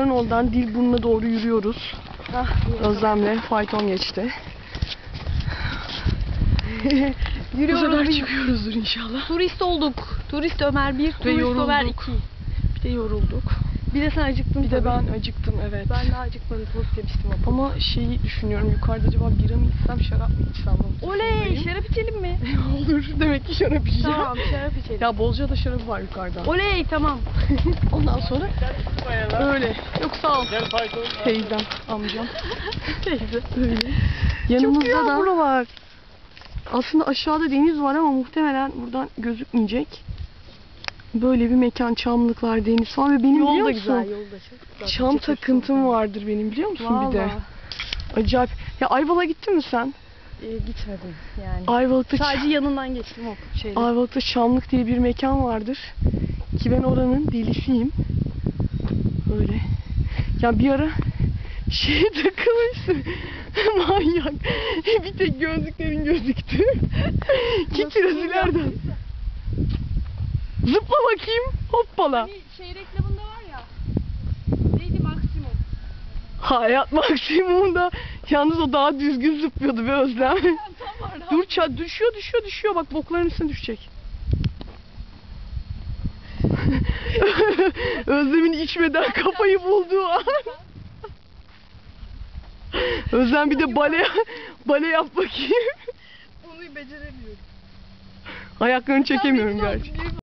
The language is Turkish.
Oldan Dilburnu'na doğru yürüyoruz. Ah, Özlem'le fayton geçti. Bu Yürüyoruz. sefer biz. çıkıyoruzdur inşallah. Turist olduk. Turist Ömer 1, turist yorulduk. Ömer 2. Bir de yorulduk. Bir de sen acıktın Bir de tabii. ben acıktım evet. Ben daha acıkmadım. Tost yemiştim ama. Şeyi düşünüyorum yukarıda acaba bira mı içsem şarap mı içsem Oley! Şarap içelim mi? Olur demek ki şarap içeceğim. tamam şarap içelim. Ya Bolca'da şarap var yukarıda. Oley tamam. Ondan sonra öyle. Yok sağ ol. Teyzem, amcam. Teyze. Öyle. Yanımızda güzel da buralar. Aslında aşağıda deniz var ama muhtemelen buradan gözükmeyecek. Böyle bir mekan, çamlıklar, deniz falan ve benim Yol biliyor da musun? güzel, yol da çok güzel. Çam takıntım vardır benim biliyor musun bir de? Vallahi. Acayip. Ya Ayvalık'a gittin mi sen? Ee, gitmedim yani. Ayvalık'ta, Sadece yanından geçtim o şeyle. Ayvalık'ta Çamlık diye bir mekan vardır. Ki ben oranın delisiyim. Öyle. Ya bir ara şeye takılmıştım. Manyak. bir tek gözlüklerin gözüktü. Nasıl biraz ileriden. Zıpla bakayım. Hoppala. Hani şey reklamında var ya. Neydi maksimum? Hayat maksimumda. Yalnız o daha düzgün zıplıyordu be Özlem. Dur ça düşüyor düşüyor düşüyor. Bak bokların üstüne düşecek. Özlem'in içmeden kafayı bulduğu an. Özlem bir de bale bale yap bakayım. Onu beceremiyorum. Ayaklarını çekemiyorum gerçi.